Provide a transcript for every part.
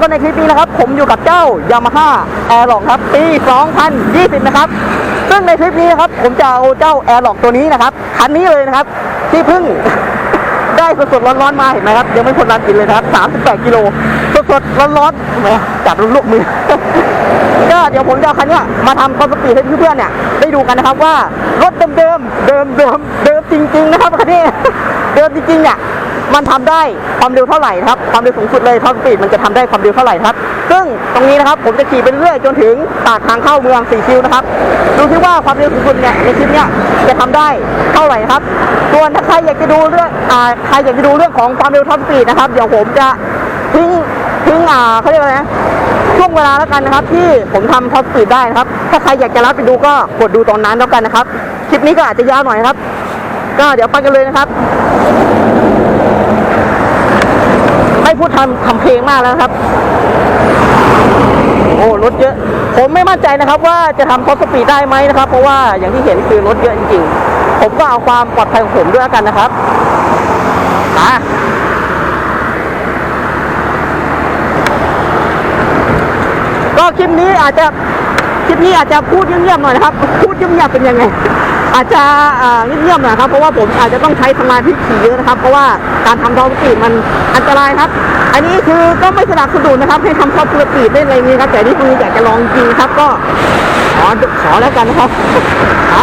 ก็ในคลิปนี้นะครับ ผมอยู่กับเจ้า Yamaha Airlock ครับปี 2020 นะครับ ซึ่งในคลิปนี้นะครับ ผมจะเอาเจ้า Airlock ตัวนี้นะครับคันนี้เลยนะครับ ที่เพิ่ง ได้สดๆร้อนๆมาเห็นไหมครับยังไม่พ้นร้านกินเลยนะครับ 38 กิโลสดๆร้อนๆแหมจับลูกมือก็เดี๋ยวผมจะเอาคันนี้มาทำคอนสปีดให้เพื่อนๆเนี่ยได้ดูกันนะครับว่ารถเดิมๆเดิมๆเดิมเดิมจริง ๆ นะครับคันนี้เดิมจริงๆเนี่ย มันทำได้ความเร็วเท่าไหร่ครับความเร็วสูงสุดเลยท็อปสปีดมันจะทำได้ความเร็วเท่าไหร่ครับ ซึ่งตรงนี้นะครับผมจะขี่ไปเรื่อยจนถึงปากทางเข้าเมืองสี่คิวนะครับดูที่ว่าความเร็วสูงสุดเนี่ยในคลิปเนี้ยจะทำได้เท่าไหร่ครับส่วนถ้าใครอยากจะดูเรื่องอ่าใครอยากจะดูเรื่องของความเร็วท็อปสปีดนะครับเดี๋ยวผมจะทิ้งทิ้งอ่าเขาเรียกว่าไงนะช่วงเวลาแล้วกันนะครับ ที่ผมทำท็อปสปีดได้นะครับ ถ้าใครอยากจะรับไปดูก็กดดูตอนนั้นแล้วกันนะครับ คลิปนี้ก็อาจจะยาวหน่อยนะครับ ก็เดี๋ยวไปกันเลยนะครับ ไม่พูดทำทำเพลงมากแล้วนะครับ โอ้รถเยอะ ผมไม่มั่นใจนะครับ ว่าจะทำท็อปสปีดได้ไหมนะครับ เพราะว่าอย่างที่เห็นคือรถเยอะจริงๆ ผมก็เอาความปลอดภัยของผมด้วยกันนะครับอะก็คลิปนี้อาจจะคลิปนี้อาจจะพูดเงียบๆหน่อยนะครับ พูดเงียบๆเป็นยังไง อาจจะเงียบๆหน่อยครับเพราะว่าผมอาจจะต้องใช้สมาธิขี่เยอะนะครับ เพราะว่าการทำท้องปีดมันอันตรายครับ อันนี้คือก็ไม่สนับสนุนนะครับ ให้ทำท้องปีดได้อะไรนี้ครับ แต่นี่คืออยากจะลองจริงครับก็ขอขอแล้วกันนะครับไป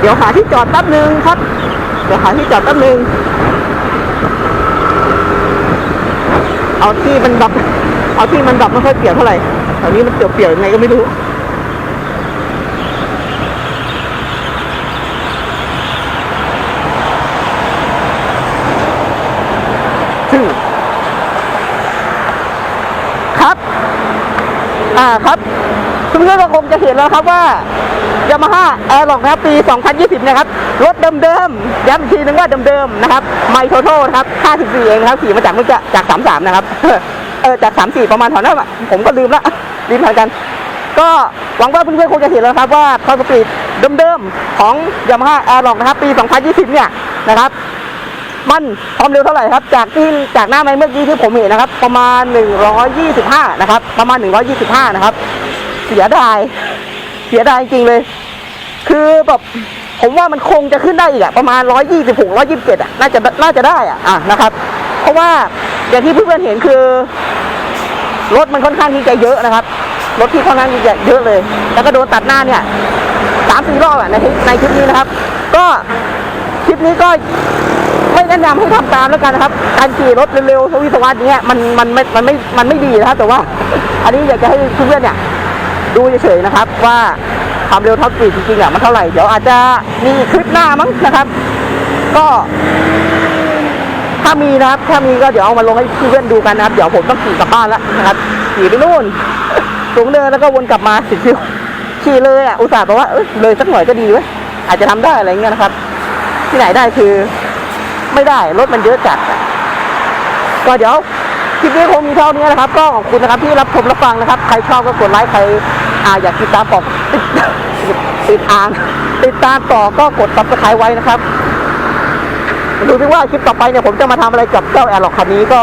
เดี๋ยวหาที่จอดแป๊บนึงครับ เดี๋ยวหาที่จอดแป๊บนึง เอาที่มันแบบเอาที่มันแบบไม่ค่อยเปียกเท่าไหร่แถวนี้มันเปียกๆยังไงก็ไม่รู้ฮึครับ อ่าครับ เพื่อนๆก็คงจะเห็นแล้วครับว่า ยามาฮ่าแอร์ล็อกนะครับ ปี 2020 นะครับ รถเดิมๆ ย้ำอีกทีนึงว่าเดิมๆ นะครับ ไมโทโทนะครับ 54 เองครับ ขี่มาจากเมื่อกี้จาก 33 นะครับ เออ จาก 34 ประมาณแถวนั้นผมก็ลืมละ ลืมเหมือนกัน ก็หวังว่าเพื่อนๆ คงจะเห็นแล้วครับว่าคอสปีดเดิมๆ ของยามาฮ่าแอร์ล็อกนะครับ ปี 2020 เนี่ยนะครับมันความเร็วเท่าไหร่ครับ จากที่จากหน้าไม้เมื่อกี้ที่ผมเห็นนะครับ ประมาณ 125 นะครับ ประมาณ 125 นะครับ เสียดาย เสียดายจริงเลย คือแบบผมว่ามันคงจะขึ้นได้อีกอะประมาณ126 127อยยิบเจ็ดอะน่าจะน่าจะได้อะอะนะครับ เพราะว่าอย่างที่เพื่อนๆเห็นคือ รถมันค่อนข้างที่จะเยอะนะครับ รถที่ค่อนข้างที่จะเยอะเลย แล้วก็โดนตัดหน้าเนี่ยสามสี่รอบอะในในคลิปนี้นะครับ ก็คลิปนี้ก็ไม่แนะนำให้ทำตามแล้วกันนะครับ การขี่รถเร็วๆสวิสวัสดิ์เนี้ยมันมันไม่มันไม่มันไม่ดีนะครับแต่ว่า อันนี้อยากจะให้เพื่อนๆเนี่ย ดูเฉยๆนะครับว่าความเร็วเท่ากี่จริงๆอะมันเท่าไหร่ เดี๋ยวอาจจะมีคลิปหน้ามั้งนะครับ ก็ถ้ามีนะครับ ถ้ามีก็เดี๋ยวเอามาลงให้เพื่อนๆดูกันนะครับ เดี๋ยวผมต้องขี่กลับบ้านแล้วนะครับขี่ไปนู่นสูงเนินแล้วก็วนกลับมาสิคิวขี่เลยอะอุตส่าห์บอกว่าเอยเลยสักหน่อยก็ดีเว้ยอาจจะทำได้อะไรเงี้ยนะครับ ที่ไหนได้คือ ไม่ได้รถมันเยอะจัดก็เดี๋ยว คลิปนี้คงมีเท่านี้นะครับ ก็ขอบคุณนะครับที่รับชมรับฟังนะครับ ใครชอบก็กดไลค์ใครอาอยากติดตามต่อติดติดตานติดตามต่อก็กดซับสไครต์ไว้นะครับดูดิว่าคลิปต่อไปเนี่ยผมจะมาทำอะไรกับเจ้าแอร์ล็อกคันนี้ก็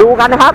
ดูกันนะครับ